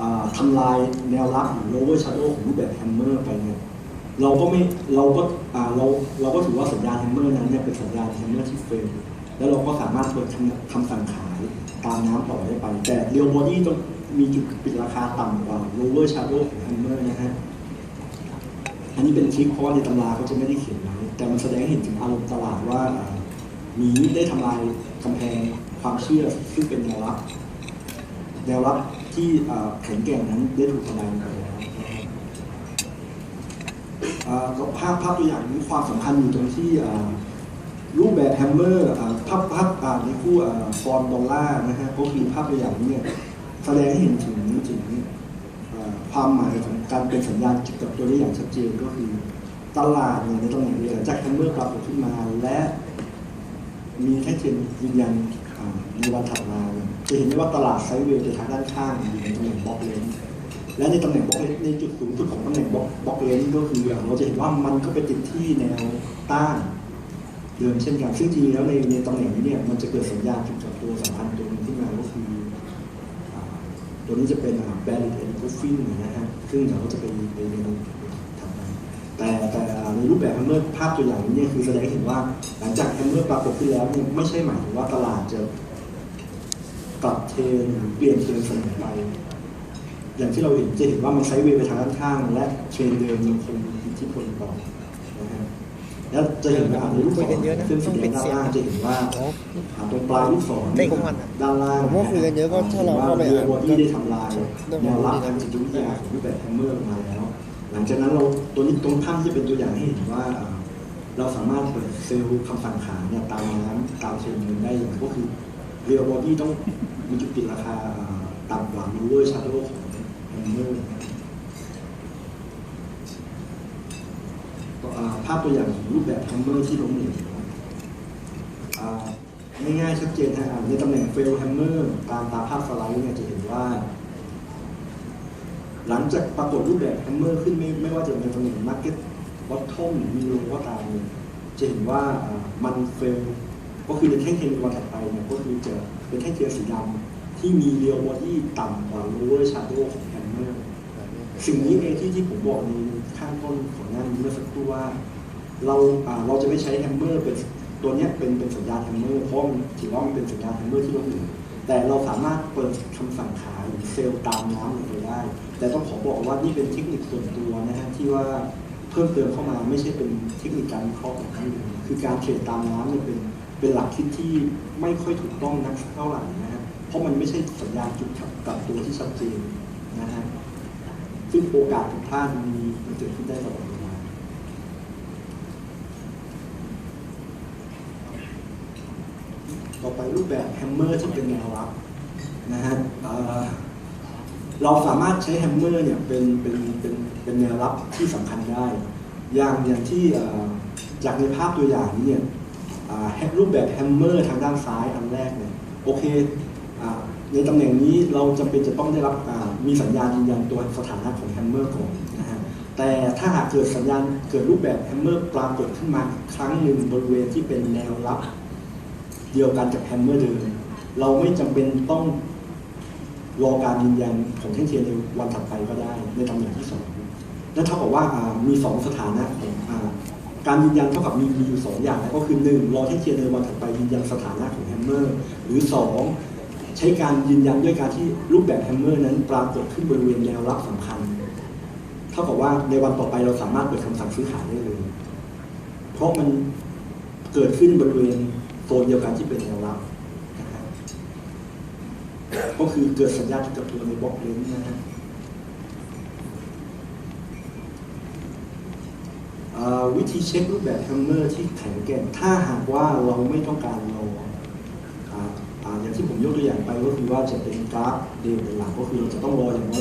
อ่าทำลายแนวรับหรือ lower shadow ของรูปแบบ hammer ไปเนี่ยเราก็ไม่เราก็เราเราก็ถือว่าสัญญาณ hammer นั้นเนี่ยเป็นสัญญาณ hammer ที่เฟลแล้วเราก็สามารถเปิดคำสั่งขายตามน้ำต่อได้ไป แต่ real body ต้องมีจุดปิดราคาต่ำกว่า lower shadow ของ hammer นะฮะอันนี้เป็นทริคเพราะว่าในตำราเขาจะไม่ได้เขียนไว้แต่มันแสดงให้เห็นถึงอารมณ์ตลาดว่าอ่าหมีได้ทำลายกำแพงความเชื่อซึ่งเป็นแนวรับแนวรับ ที่แข็งแกร่งนั้นได้ถูกทำลายไปแล้วอ่าก็ภาพภาพตัวอย่างนี้ความสำคัญอยู่ตรงที่รูปแบบแฮมเมอร์ภาพภาพในคู่ฟอนดอลลาร์นะฮะก็คือภาพตัวอย่างนี้เนี่ยแสดงให้เห็นถึงถึงเอ่ความหมายของการเป็นสัญญาณกับตัวได้อย่างชัดเจนก็คือตลาดเนี่ยในตำแหน่งเดียวจากแฮมเมอร์ปรากฏขึ้นมาและมีแค่เทียนยืนยัน ในวันถัดมา จะเห็นได้ว่าตลาดไซด์เวย์ไปทางด้านข้างอยู่ในตำแหน่งบล็อกเลนและในตำแหน่งบล็อกเลนในจุดสูงสุดของตำแหน่งบล็อกบล็อกเลนก็คือเราจะเห็นว่ามันก็ไปติดที่แนวต้านเดิมเช่นกันซึ่งจริงแล้วในในตำแหน่งนี้เนี่ยมันจะเกิดสัญญาณจุดกลับตัวสำคัญตัวหนึงขึ้นมาก็คือตัวนี้จะเป็นแบร r ด์เอ็นกูฟิงนะฮะซึ่งเดี๋ยวเราจะไปไปเรียนถัดไปแต่แต่ ในรูปแบบแฮมเมอร์ภาพตัวอย่างนี้เนี่ยคือแสดงให้เห็นว่าหลังจากแฮมเมอร์ปรากฏขึ้นแล้วเนี่ยไม่ใช่หมายถึงว่าตลาดจะกลับเทรนหรือเปลี่ยนเทรนเสมอไป อย่างที่เราเห็นจะเห็นว่ามันไซด์เวย์ไปทางด้านข้าง และเทรนเดิมยังคงมีอิทธิพลต่อนะฮะแล้วจะเห็นว่าในรูปศรขึ้นสีแดงด้านล่างจะเห็นว่าอ๋ออ่าตรงปลายลูกศรเด็กของมันอะด้านล่างผมว่าคุยกันเยอะก็ถ้าเราเข้าไปอ่านว่าที่ได้ทำลายเรื่องแนของวรับดีนะทางจิตวิทยาของรูปแบบแฮมเมอร์มาแล้ว หลังจากนั้นเราตัวนี้ตรงข้างที่จะเป็นตัวอย่างให้เห็นว่า เราสามารถเปิดเซลล์คำสั่งขาเนี่ยตามน้ำตามเทรนด์เงินได้อย่างก็คือเรียลบอดี้ต้องมีจุดปิดราคาต่ำกว่า lower shadow ของแฮมเมอร์ภาพตัวอย่างของรูปแบบแฮมเมอร์ที่ล้มเหลวอ่าง่ายๆชัดเจนฮะอ่าในตำแหน่งเฟลแฮมเมอร์ตามตามภาพสไลด์เนี่ยจะเห็นว่า หลังจากปรากฏรูปแบบแฮมเมอร์ขึ้นไม่ไม่ว่าจะเป็นตำแหน่งมาร์เก็ตบอททอมหรือมีโลก็ตามเนี่ยจะเห็นว่ามันเฟลก็คือในแท่งเทียนวันถัดไปเนี่ยก็คือจะเป็นแท่งเทียนสีดำที่มีเรียวบอดี้ต่ำกว่า lower shadow ของแฮมเมอร์สิ่งนี้เองที่ที่ผมบอกในข้างต้นของหน้านี้เมื่อสักครู่ว่า เราเราจะไม่ใช้แฮมเมอร์เป็นตัวเนี้ยเป็นเป็นสัญญาณแฮมเมอร์เพราะมันถือว่ามันเป็นสัญญาณแฮมเมอร์ที่ล้มเหลว แต่เราสามารถเปิดคำสั่งขายหรือเซลล์ตามน้ำลงไปได้ แต่ต้องขอบอกว่านี่เป็นเทคนิคส่วนตัวนะฮะที่ว่าเพิ่มเติมเข้ามาไม่ใช่เป็นเทคนิคการวิเคราะห์ของท่านเลยคือการเทรดตามน้ำเนี่ยเป็นเป็นหลักคิดที่ไม่ค่อยถูกต้องนักเท่าไหร่นะฮะเพราะมันไม่ใช่สัญญาณจุดกลับตัวที่ชัดเจนนะฮะซึ่งโอกาสผิดพลาดมีมันเกิดขึ้นได้ตลอดเวลา ต่อไปรูปแบบแฮมเมอร์ที่เป็นแนวรับนะฮะเเราสามารถใช้แฮมเมอร์เนี่ยเป็นเป็นเป็นเป็นแนวรับที่สำคัญได้ อย่างอย่างที่จากในภาพตัวอย่างนี้เนี่ยรูปแบบแฮมเมอร์ทางด้านซ้ายอันแรกเนี่ยโอเคอในตำแหน่งนี้เราจำเป็นจะต้องได้รับมีสัญญาณยืนยันตัวสถานะของแฮมเมอร์ก่อนนะฮะแต่ถ้าหากเกิดสัญญาณเกิดรูปแบบแฮมเมอร์ปรากฏขึ้นมาครั้งหนึ่งบริเวณที่เป็นแนวรับ เดียวกันกับแฮมเมอร์เดิมเราไม่จำเป็นต้องรอการยืนยันของแท่งเทียนในวันถัดไปก็ได้ในตำแหน่งที่สองนั่นเท่ากับว่ามีสองสถานะของการยืนยันเท่ากับมีมีอยู่สองอย่างนะก็คือหนึ่งรอแท่งเทียนในวันถัดไปยืนยันสถานะของแฮมเมอร์หรือสองใช้การยืนยันด้วยการที่รูปแบบแฮมเมอร์นั้นปรากฏขึ้นบริเวณแนวรับสำคัญ เท่ากับว่าในวันต่อไปเราสามารถเปิดคำสั่งซื้อขายได้เลย เพราะมันเกิดขึ้นบริเวณ โซนเดียวกันที่เป็นแนวรับนะฮะก็คือเกิดสัญญาณที่กับตัวในบล็อกเลนนะฮะวิธีเช็ครูปแบบแฮมเมอร์ที่แข็งแกร่งถ้าหากว่าเราไม่ต้องการรออย่างที่ผมยกตัวอย่างไปก็คือว่าจะเป็นกราฟเดลเป็นหลักก็คือเราจะต้องรออย่างน้อย